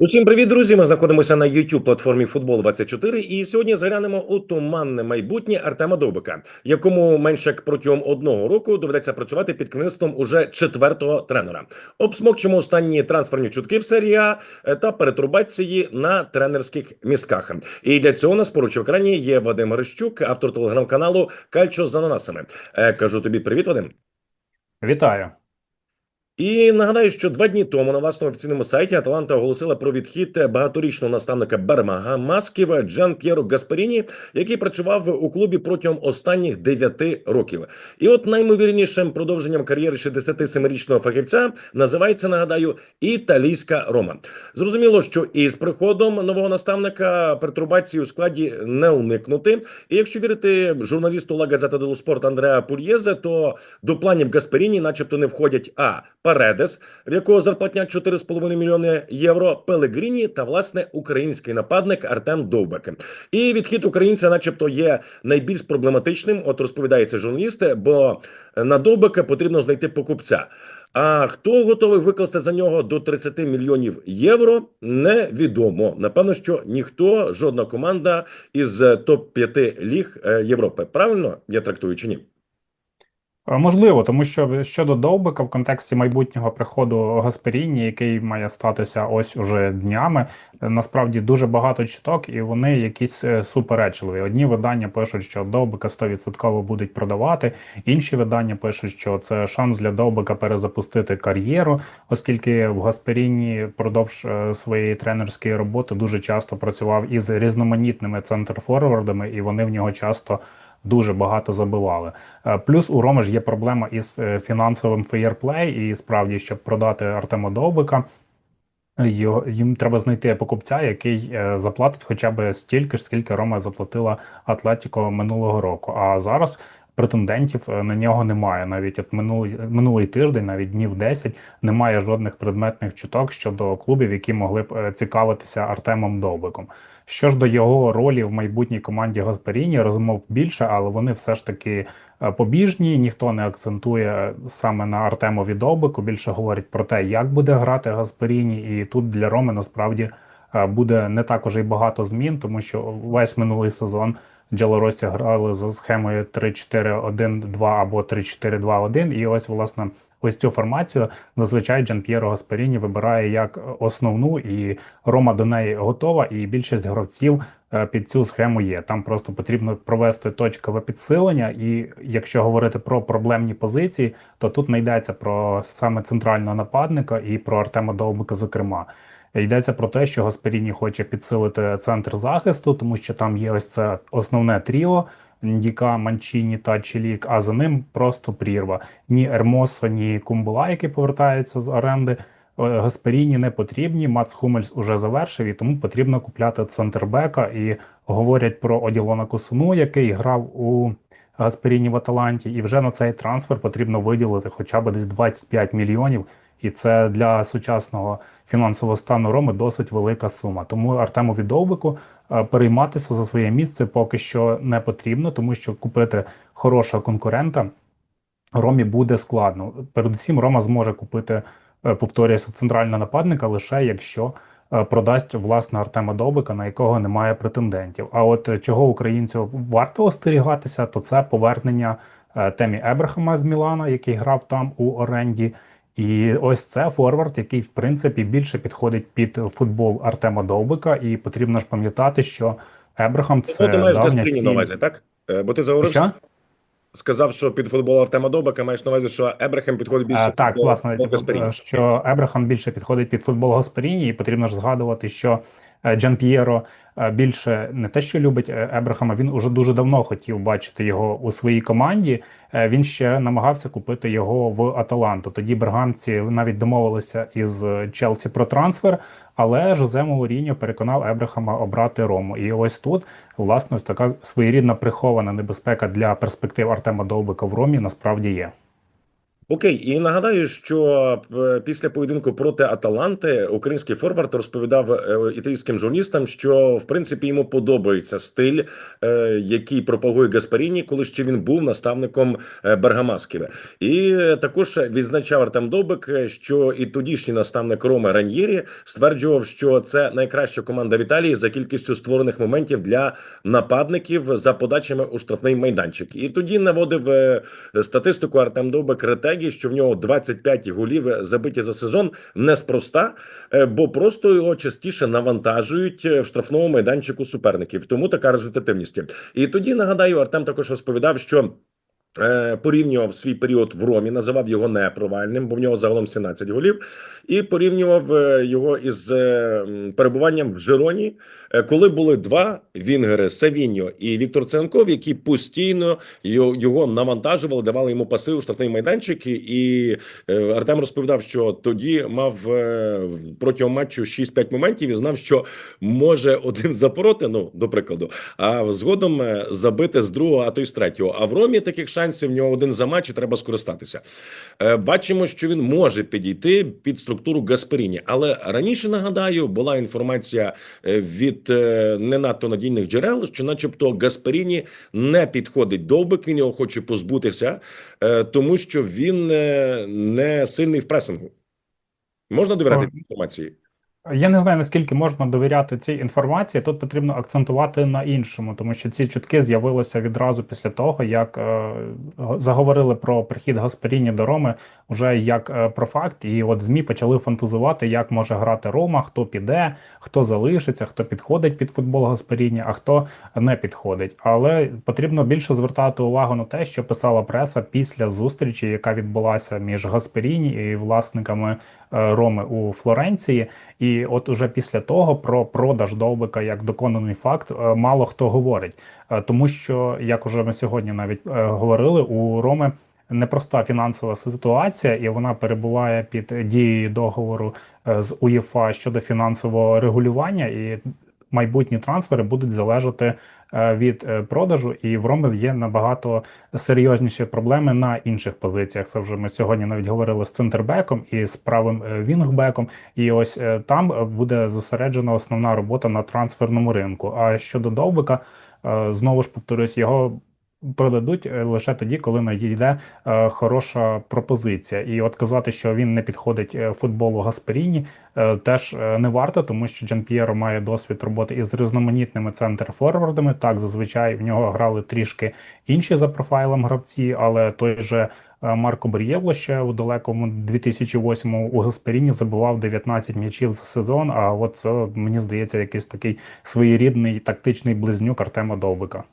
Усім привіт, друзі! Ми знаходимося на youtube платформі Футбол 24 і сьогодні заглянемо у туманне майбутнє Артема Довбика, якому менше як протягом одного року доведеться працювати під керівництвом уже четвертого тренера. Обсмокчимо останні трансферні чутки в серії А е, та перетурбації на тренерських містках. І для цього нас поруч в екрані є Вадим Грищук, автор телеграм-каналу Кальчо з ананасами. Е, Кажу тобі привіт, Вадим. Вітаю. І нагадаю, що два дні тому на власному офіційному сайті Аталанта оголосила про відхід багаторічного наставника Бермага Масків Джан П'єро Гасперіні, який працював у клубі протягом останніх дев'яти років. І от наймовірнішим продовженням кар'єри 67-річного фахівця називається, нагадаю, італійська Рома. Зрозуміло, що із приходом нового наставника пертурбації у складі не уникнути. І якщо вірити журналісту Ла Газета Андреа Пульєзе, то до планів Гасперіні, начебто, не входять а Паредес, в якого зарплатня 4,5 мільйони євро, Пелегріні та власне український нападник Артем Довбек. І відхід українця, начебто, є найбільш проблематичним. От розповідається журналісти, бо на Довбека потрібно знайти покупця. А хто готовий викласти за нього до 30 мільйонів євро, невідомо. Напевно, що ніхто, жодна команда із топ 5 ліг е, Європи. Правильно я трактую чи ні? Е, Можливо, тому що щодо Довбика в контексті майбутнього приходу Гасперіні, який має статися ось уже днями, е, насправді дуже багато чуток, і вони якісь е, суперечливі. Одні видання пишуть, що Довбика 100% будуть продавати, інші видання пишуть, що це шанс для Довбика перезапустити кар'єру, оскільки в Гасперіні впродовж своєї тренерської роботи дуже часто працював із різноманітними центрфорвардами, і вони в нього часто. Дуже багато забивали. Е, Плюс у Роми ж є проблема із е, фінансовим феєрплей, і справді, щоб продати Артема Довбика, їм треба знайти покупця, який е, заплатить хоча б стільки ж, скільки Рома заплатила Атлетіко минулого року. А зараз претендентів на нього немає. Навіть от минулий, минулий тиждень, навіть днів 10, немає жодних предметних чуток щодо клубів, які могли б цікавитися Артемом Довбиком. Що ж до його ролі в майбутній команді Гасперіні, розмов більше, але вони все ж таки е, побіжні. Ніхто не акцентує саме на Артемові Довбику. Більше говорить про те, як буде грати Гасперіні, і тут для Роми насправді е, буде не також і багато змін, тому що весь минулий сезон Джелорості грали за схемою 3-4-1-2 або 3-4-2-1. І ось, власне, ось цю формацію зазвичай Джан П'єро Гасперіні вибирає як основну, і Рома до неї готова, і більшість гравців е, під цю схему є. Там просто потрібно провести точкове підсилення. І якщо говорити про проблемні позиції, то тут не йдеться про саме центрального нападника і про Артема Довбика, зокрема. Йдеться про те, що Гасперіні хоче підсилити центр захисту, тому що там є ось це основне тріо Ndіка, Манчіні та Челік, а за ним просто прірва. Ні Ермосо, ні Кумбула, який повертається з оренди. е, Гасперіні не потрібні. Мац Хумельс уже завершив, і тому потрібно купляти центрбека. І говорять про Оділона Косуну, який грав у Гасперіні в Аталанті. І вже на цей трансфер потрібно виділити хоча б десь 25 мільйонів. І це для сучасного фінансового стану Роми досить велика сума. Тому Артемові Довбику е, перейматися за своє місце поки що не потрібно, тому що купити хорошого конкурента Ромі буде складно. Передусім, Рома зможе купити, е, повторюється, центрального нападника лише якщо е, продасть власне Артема Довбика, на якого немає претендентів. А от е, чого українцю варто остерігатися, то це повернення е, Темі Ебрахама з Мілана, який грав там у оренді. І ось це форвард, який в принципі більше підходить під футбол Артема Довбика, і потрібно ж пам'ятати, що Ебрахам Це це ти маєш давня Гасперіні на увазі, так? Е, Бо ти заговорився, Що? сказав, що під футбол Артема Довбека маєш на увазі, що Ебрахем підходить більше Е, Так, до- власне, типу, Гасперіні. е, що Ебрахам більше підходить під футбол Гасперіні, і потрібно ж згадувати, що Джан П'єро більше не те, що любить е, Ебрахама, він уже дуже давно хотів бачити його у своїй команді. Е, Він ще намагався купити його в Аталанту. Тоді бергамці навіть домовилися із е, Челсі про трансфер, але Жозе Мауріньо переконав Ебрахама обрати Рому. І ось тут, власне, ось така своєрідна прихована небезпека для перспектив Артема Довбика в Ромі насправді є. Окей, і нагадаю, що е, після поєдинку проти Аталанти український форвард розповідав е, італійським журналістам, що в принципі йому подобається стиль, е, який пропагує Гаспаріні, коли ще він був наставником Бергамасківе. І також відзначав Артем Довбик, е, що і тодішній наставник Рома Раньєрі стверджував, що це найкраща команда в Італії за кількістю створених моментів для нападників за подачами у штрафний майданчик. І тоді наводив статистику Артем Довбик Ретегі, що в нього 25 голів е, забиті за сезон неспроста, е, бо просто його частіше навантажують е, в штрафному майданчику суперників. Тому така результативність. І тоді нагадаю, Артем також розповідав, що. Е, Порівнював свій період в Ромі, називав його непровальним, бо в нього загалом 17 голів, і порівнював е, його із е, перебуванням в Жироні, е, коли були два вінгери Савіньо і Віктор Ценков, які постійно його, навантажували, давали йому паси у штрафний майданчик. І, Артем розповідав, що тоді мав протягом матчу 6-5 моментів і знав, що може один запороти, ну до прикладу, а згодом забити з другого, а то й з третього. А в Ромі таких шансів в нього один за матч і треба скористатися. Е, Бачимо, що він може підійти під структуру Гасперіні, але раніше нагадаю, була інформація е, від е, не надто надійних джерел, що, начебто, Гасперіні не підходить довбик, він його хоче позбутися, тому що він не сильний в пресингу. Можна довіряти цій інформації? Я не знаю, наскільки можна довіряти цій інформації. Тут потрібно акцентувати на іншому, тому що ці чутки з'явилися відразу після того, як е, заговорили про прихід Гасперіні до Роми вже як е, про факт, і от ЗМІ почали фантазувати, як може грати Рома, хто піде, хто залишиться, хто підходить під футбол Гасперіні, а хто не підходить. Але потрібно більше звертати увагу на те, що писала преса після зустрічі, яка відбулася між Гасперіні і власниками Роми у Флоренції. І от уже після того про продаж довбика як доконаний факт е, мало хто говорить, Е, тому що як уже ми сьогодні навіть е, говорили, у Роми непроста фінансова ситуація, і вона перебуває під дією договору е, з УЄФА щодо фінансового регулювання, і майбутні трансфери будуть залежати е, від е, продажу. І в Ромбел є набагато серйозніші проблеми на інших позиціях. Це вже ми сьогодні навіть говорили з центрбеком і з правим е, вінгбеком. І ось е, там е, буде зосереджена основна робота на трансферному ринку. А щодо довбика, е, знову ж повторюсь, його продадуть е, лише тоді, коли надійде е, хороша пропозиція. І от казати, що він не підходить е, футболу Гасперіні, е, теж е, не варто, тому що Джан П'єро має досвід роботи із різноманітними центр-форвардами. Так, зазвичай в нього грали трішки інші за профайлом гравці, але той же. Марко Бар'євло ще у далекому 2008-му у Гасперіні забивав 19 м'ячів за сезон. А от це мені здається якийсь такий своєрідний тактичний близнюк Артема Довбика.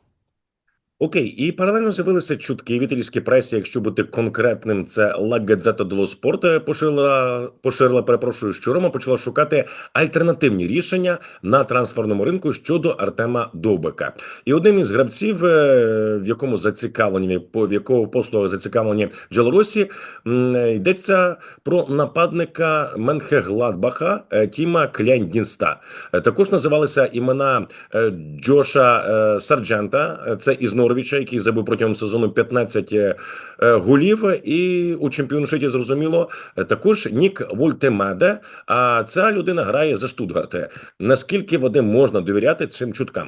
Окей, і паралельно з'явилися чутки в італійській пресі. Якщо бути конкретним, це La Gazzetta dello Sport поширила, поширила, перепрошую, що Рома почала шукати альтернативні рішення на трансферному ринку щодо Артема Довбика. І одним із гравців, е, в якому зацікавлені, по в якого послуги зацікавлені Джелоросі, е, йдеться про нападника Менхегладбаха е, Тіма Кляндінста. Е, Також називалися імена е, Джоша е, Сарджента. Е, Це із Норвіча, який забив протягом сезону 15 е, е, голів. І у чемпіоншиті зрозуміло е, також Нік Вольтемеде. А ця людина грає за Штутгарте. Наскільки Вадим можна довіряти цим чуткам?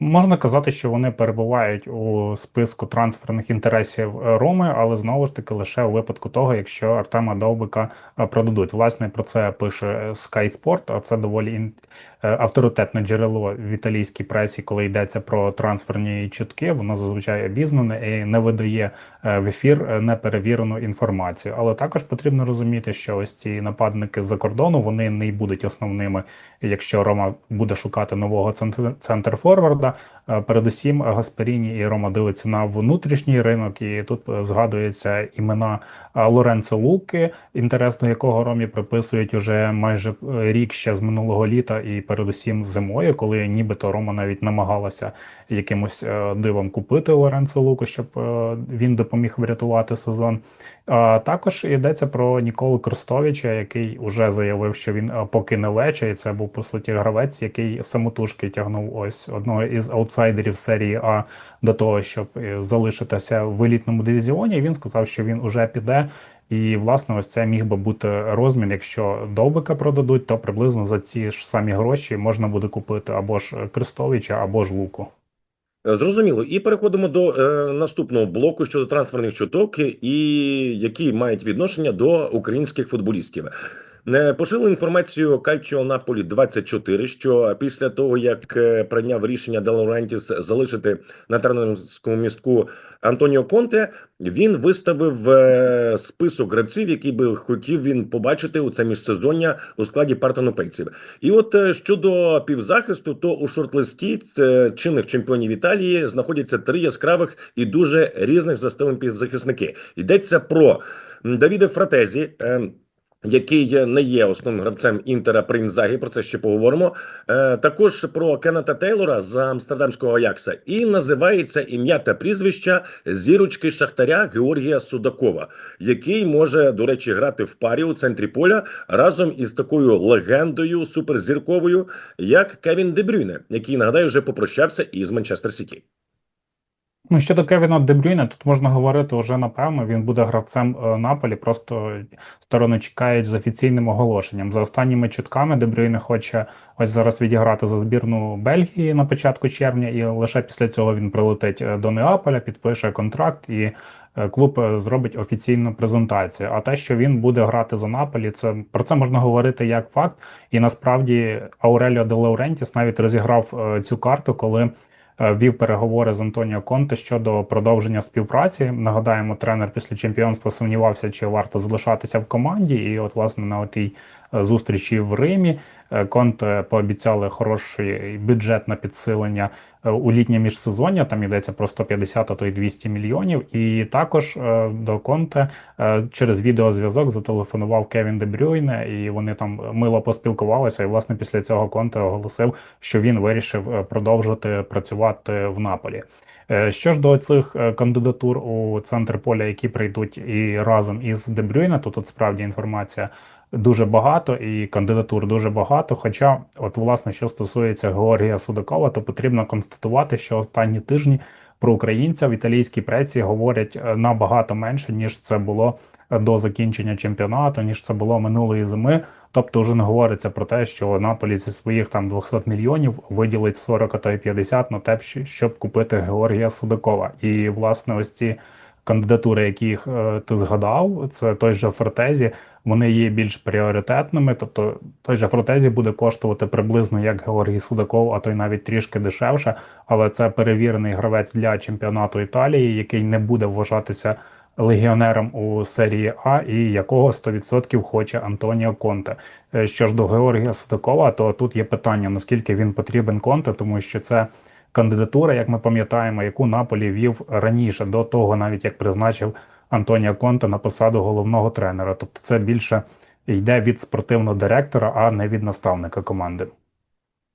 Можна казати, що вони перебувають у списку трансферних інтересів Роми, але знову ж таки лише у випадку того, якщо Артема Довбика продадуть. Власне про це пише Sky Sport, а це доволі авторитетне джерело в італійській пресі, коли йдеться про трансферні чутки. Воно зазвичай обізнане і не видає е, в ефір е, неперевірену інформацію. Але також потрібно розуміти, що ось ці нападники з-за кордону вони не будуть основними, якщо Рома буде шукати нового центр- центр-форварда. Е, Передусім, Гасперіні і Рома дивиться на внутрішній ринок, і тут е, згадуються імена е, Лоренцо Луки, інтерес до якого Ромі приписують уже майже рік ще з минулого літа, і передусім зимою, коли нібито Рома навіть намагалася якимось дивом купити Лоренцо Луку, щоб він допоміг врятувати сезон. Також йдеться про Ніколу Кростовича, який уже заявив, що він покине Лече, і це був по суті гравець, який самотужки тягнув ось одного із аутсайдерів аутсайдерів серії А до того, щоб е, залишитися в елітному дивізіоні. Він сказав, що він уже піде. І власне, ось це міг би бути розмін. Якщо довбика продадуть, то приблизно за ці ж самі гроші можна буде купити або ж Крестовича, або ж Луку. Е, Зрозуміло. І переходимо до е, наступного блоку щодо трансферних чуток, і які мають відношення до українських футболістів. Пошили інформацію Кальчо Наполі 24 що після того, як е, прийняв рішення Де Лаурентіс залишити на тренерському містку Антоніо Конте, він виставив е, список гравців, які би хотів він побачити у це міжсезоння у складі партенопейців. І от е, щодо півзахисту, то у шорт-листі чинних чемпіонів Італії знаходяться три яскравих і дуже різних за стилем півзахисники. Йдеться про Давіде Фратезі. Який не є основним гравцем Інтера при Інзагі, про це ще поговоримо. Е, також про Кеннета Тейлора з Амстердамського Аякса. І називається ім'я та прізвища зірочки Шахтаря Георгія Судакова, який може, до речі, грати в парі у центрі поля разом із такою легендою суперзірковою, як Кевін Дебрюйне, який нагадаю вже попрощався із Манчестер Сіті. Ну, щодо Кевіна Дебрюйна, тут можна говорити вже напевно, він буде гравцем е, Наполі, просто сторони чекають з офіційним оголошенням. За останніми чутками Дебрюйне хоче ось зараз відіграти за збірну Бельгії на початку червня, і лише після цього він прилетить е, до Неаполя, підпише контракт і е, клуб зробить офіційну презентацію. А те, що він буде грати за Наполі, це про це можна говорити як факт. І насправді Ауреліо де Лаурентіс навіть розіграв цю карту, коли вів переговори з Антоніо Конте щодо продовження співпраці. Нагадаємо, тренер після чемпіонства сумнівався, чи варто залишатися в команді. І от, власне, на тій е, зустрічі в Римі е, Конте пообіцяли хороший бюджет на підсилення е, у літнє міжсезоння. Там йдеться про 150, а то й 200 мільйонів. І також е, до Конте е, через відеозв'язок зателефонував Кевін Де Брюйне, і вони там мило поспілкувалися. І власне після цього Конте оголосив, що він вирішив е, продовжити працювати в Наполі. Е, Що ж до цих е, кандидатур у центр поля, які прийдуть і разом із Де Брюйне, то тут справді інформація дуже багато і кандидатур дуже багато. Хоча, от власне, що стосується Георгія Судакова, то потрібно констатувати, що останні тижні про українця в італійській пресі говорять е, набагато менше, ніж це було е, до закінчення чемпіонату, ніж це було минулої зими. Тобто вже не говориться про те, що Наполі зі своїх там 200 мільйонів виділить 40 а то й 50 на те, щоб купити Георгія Судакова. І власне ось ці кандидатури, яких е, ти згадав, це той же Фортезі, вони є більш пріоритетними. Тобто той же Фортезі буде коштувати приблизно як Георгій Судаков, а то й навіть трішки дешевше. Але це перевірений гравець для чемпіонату Італії, який не буде вважатися легіонером у серії А і якого 100% хоче Антоніо Конте. Е, Що ж до Георгія Судакова, то тут є питання, наскільки він потрібен Конте, тому що це кандидатура, як ми пам'ятаємо, яку Наполі вів раніше, до того, навіть як призначив Антоніо Конте на посаду головного тренера. Тобто це більше йде від спортивного директора, а не від наставника команди.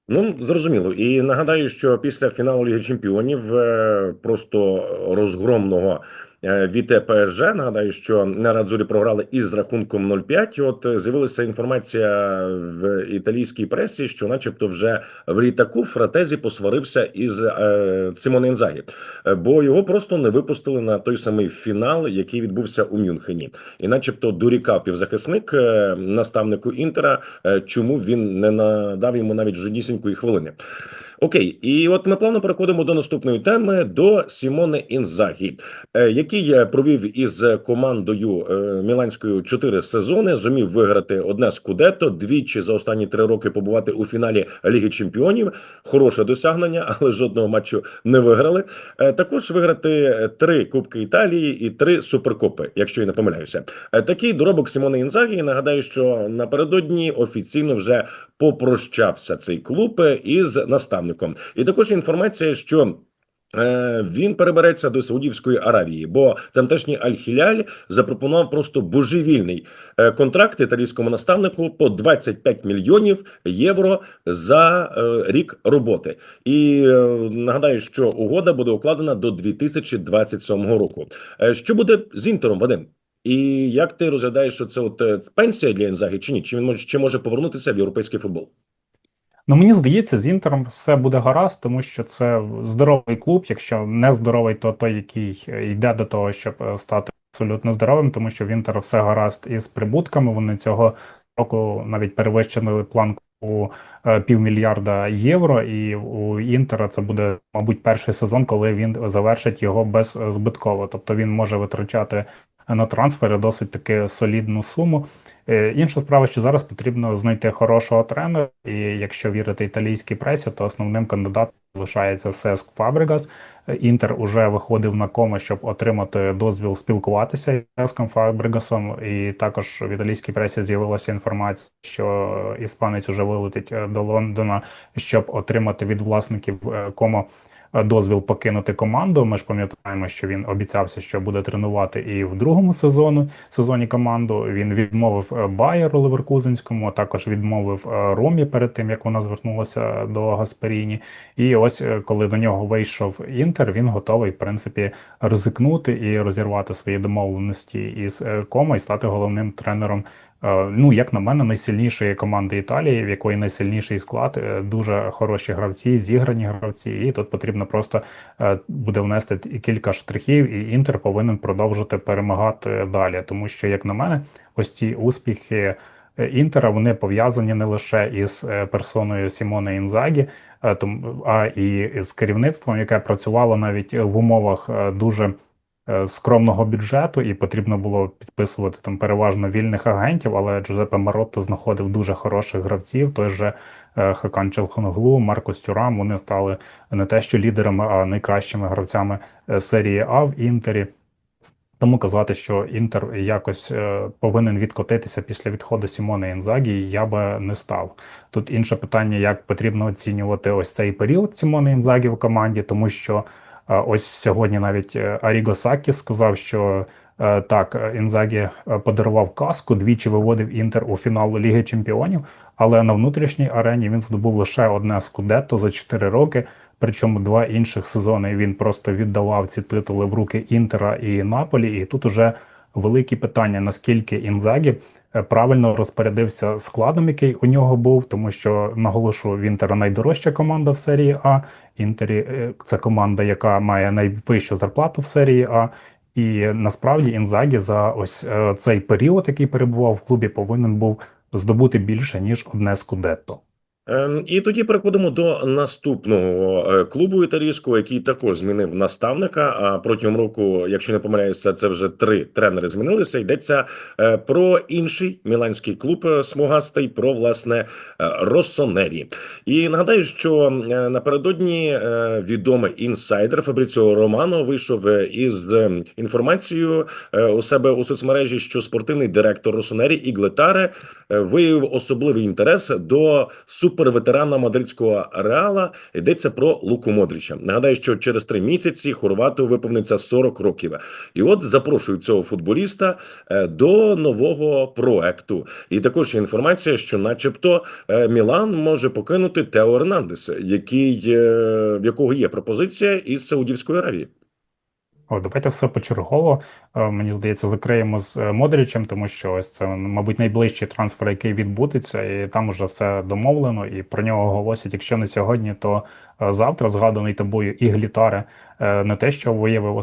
Ну, зрозуміло. І нагадаю, що після фіналу Ліги Чемпіонів е, просто розгромного від ПСЖ, нагадаю, що на Радзурі програли із рахунком 0-5. От е, з'явилася інформація в італійській пресі, що, начебто, вже в літаку Фратезі посварився із е, Симоне Інзагі, Е, бо його просто не випустили на той самий фінал, який відбувся у Мюнхені, і, начебто, дорікав півзахисник е, наставнику Інтера, е, чому він не надав йому навіть жоднісінької хвилини. Окей, і от ми плавно переходимо до наступної теми до Сімоне Інзагі, е, який е, провів із командою е, Міланською чотири сезони, зумів виграти одне скудетто, двічі за останні три роки побувати у фіналі Ліги Чемпіонів. Хороше досягнення, але жодного матчу не виграли. Також виграти три Кубки Італії і три суперкопи, якщо я не помиляюся. Такий доробок Сімоне Інзагі. Нагадаю, що напередодні офіційно вже попрощався цей клуб із наставником. І також інформація, що. е, Він перебереться до Саудівської Аравії, бо тамтешній Аль-Хіляль запропонував просто божевільний е, контракт італійському наставнику по 25 мільйонів євро за е, рік роботи. І нагадаю, що угода буде укладена до 2027 року. Що буде з інтером, Вадим? І як ти розглядаєш, що це от пенсія для Інзагі чи ні? Чи він може чи може повернутися в європейський футбол? Ну, мені здається, з Інтером все буде гаразд, тому що це здоровий клуб. Якщо не здоровий, то той, який е, йде до того, щоб е, стати абсолютно здоровим, тому що в Інтера все гаразд із прибутками. Вони цього року навіть перевищили планку у е, півмільярда євро, і у Інтера це буде, мабуть, перший сезон, коли він завершить його беззбитково. Тобто він може витрачати на трансфери досить таки солідну суму. Е, Інша справа, що зараз потрібно знайти хорошого тренера, і якщо вірити італійській пресі, то основним кандидатом лишається Сеск Фабрегас. Інтер уже виходив на коми, щоб отримати дозвіл спілкуватися із Сеском Фабрегасом. І також в італійській пресі з'явилася інформація, що іспанець уже вилетить е, до Лондона, щоб отримати від власників е, комо дозвіл покинути команду. Ми ж пам'ятаємо, що він обіцявся, що буде тренувати і в другому сезону сезоні команду. Він відмовив е, Байеру Леверкузенському, також відмовив е, Ромі перед тим, як вона звернулася до Гасперіні. І ось е, коли до нього вийшов Інтер, він готовий, в принципі, ризикнути і розірвати свої домовленості із е, Кома і стати головним тренером. Е, Ну, як на мене, найсильнішої команди Італії, в якої найсильніший склад, е, дуже хороші гравці, зіграні гравці, і тут потрібно просто е, буде внести кілька штрихів, і Інтер повинен продовжити перемагати далі. Тому що, як на мене, ось ці успіхи Інтера вони пов'язані не лише із персоною Сімона Інзагі, а і з керівництвом, яке працювало навіть в умовах дуже скромного бюджету, і потрібно було підписувати там переважно вільних агентів, але Джузеппе Маротто знаходив дуже хороших гравців. Той же е, Хакан Челхоноглу, Маркос Тюрам. Вони стали не те, що лідерами, а найкращими гравцями е, серії А в Інтері. Тому казати, що Інтер якось е, повинен відкотитися після відходу Сімона Інзагі, я би не став. Тут інше питання, як потрібно оцінювати ось цей період Сімона Інзагі в команді, тому що е, ось сьогодні навіть е, Аріго Сакі сказав, що е, так, Інзагі е, подарував каску, двічі виводив Інтер у фінал Ліги Чемпіонів, але на внутрішній арені він здобув лише одне скудетто за 4 роки. Причому два інших сезони він просто віддавав ці титули в руки Інтера і Наполі. І тут уже великі питання, наскільки Інзагі правильно розпорядився складом, який у нього був, тому що наголошу в Інтера найдорожча команда в серії А. Інтері е, це команда, яка має найвищу зарплату в серії А. І насправді Інзагі за ось е, цей період, який перебував в клубі, повинен був здобути більше ніж одне скудетто. Ем, І тоді переходимо до наступного е, клубу італійського, який також змінив наставника. А протягом року, якщо не помиляюся, це вже три тренери змінилися. Йдеться е, про інший міланський клуб е, смугастий, про власне Россонері. І нагадаю, що напередодні відомий інсайдер Фабріціо Романо вийшов із інформацією у себе у соцмережі, що спортивний директор Росонері Іглетаре виявив особливий інтерес до суперветерана мадридського реала. Йдеться про Луку Модріча. Нагадаю, що через три місяці Хорвату виповниться 40 років. І от запрошують цього футболіста е, до нового проекту. І також є інформація, що, начебто, е, Мілан може покинути Тео Ернандес, який е, в якого є пропозиція із Саудівської Аравії. О, давайте все почергово. Е, Мені здається, закриємо з е, тому що ось це, мабуть, найближчий трансфер, який відбудеться, і там уже все домовлено, і про нього оголосять. Якщо не сьогодні, то е, завтра згаданий тобою і Глітаре не те, що виявив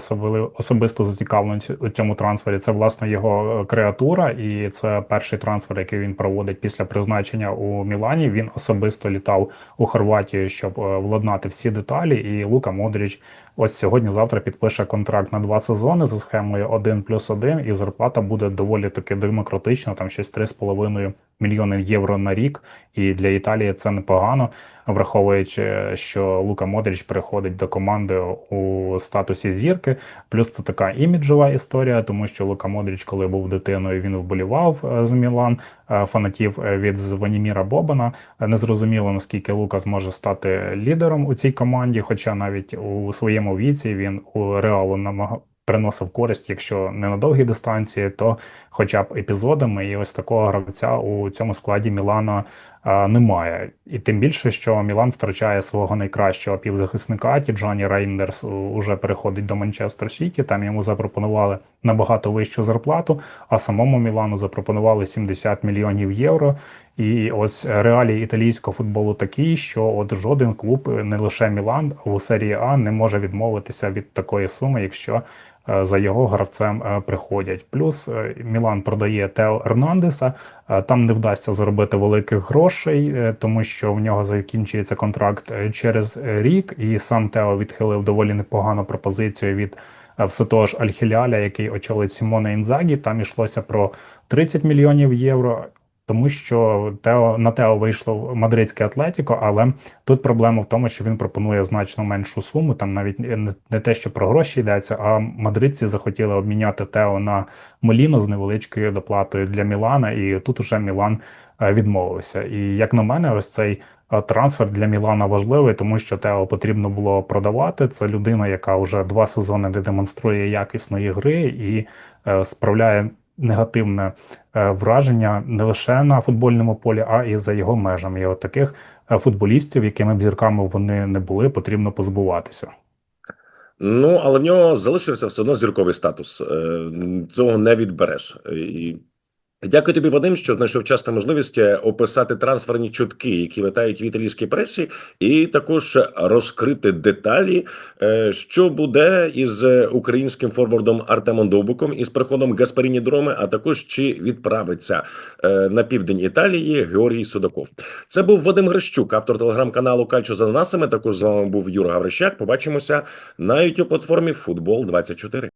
особисту зацікавленість у цьому трансфері. Це власне його е, креатура, і це перший трансфер, який він проводить після призначення у Мілані. Він особисто літав у Хорватію, щоб е, владнати всі деталі. І Лука Модріч ось сьогодні-завтра підпише контракт на два сезони за схемою 1 плюс 1, і зарплата буде доволі таки демократична, там щось 3,5 мільйони євро на рік. І для Італії це непогано, враховуючи, що Лука Модріч переходить до команди у статусі зірки. Плюс це така іміджова історія, тому що Лука Модріч, коли був дитиною, він вболівав з Мілан, е, фанатів е, від Званіміра Бобана. Е, Незрозуміло, наскільки Лука зможе стати лідером у цій команді, хоча навіть у своєму віці він у Реалу намагав. Приносив користь, якщо не на довгій дистанції, то хоча б епізодами. І ось такого гравця у цьому складі Мілана а, немає. І тим більше, що Мілан втрачає свого найкращого півзахисника. Тіджані Рейндерс у- уже переходить до Манчестер Сіті. Там йому запропонували набагато вищу зарплату, а самому Мілану запропонували 70 мільйонів євро. І ось реалії італійського футболу такі, що от жоден клуб, не лише Мілан, у серії А не може відмовитися від такої суми, якщо е, за його гравцем е, приходять. Плюс е, Мілан продає Тео Ернандеса. Там не вдасться заробити великих грошей, тому що в нього закінчується контракт через рік, і сам Тео відхилив доволі непогану пропозицію від все того ж Аль-Хіляля, який очолить Сімоне Інзагі. Там йшлося про 30 мільйонів євро. Тому що Тео на Тео вийшло мадридське Атлетіко, але тут проблема в тому, що він пропонує значно меншу суму. Там навіть не, те, що про гроші йдеться, а мадридці захотіли обміняти Тео на Моліно з невеличкою доплатою для Мілана, і тут уже Мілан е, відмовився. І як на мене, ось цей е, трансфер для Мілана важливий, тому що Тео потрібно було продавати. Це людина, яка вже два сезони не демонструє якісної гри і е, справляє негативне е, враження не лише на футбольному полі, а і за його межами. І от таких е, футболістів, якими б зірками вони не були, потрібно позбуватися. Ну, але в нього залишився все одно зірковий статус. Е, Цього не відбереш. І дякую тобі, Вадим, що знайшов час та можливість е, описати трансферні чутки, які летають в італійській пресі, і також розкрити деталі, е, що буде із е, українським форвардом Артемом Довбиком із приходом Гаспаріні Дроми, а також чи відправиться на південь Італії Георгій Судаков. Це був Вадим Грищук, автор телеграм-каналу Кальчо за ананасами. Також з вами був Юра Гаврищак. Побачимося на youtube платформі Футбол 24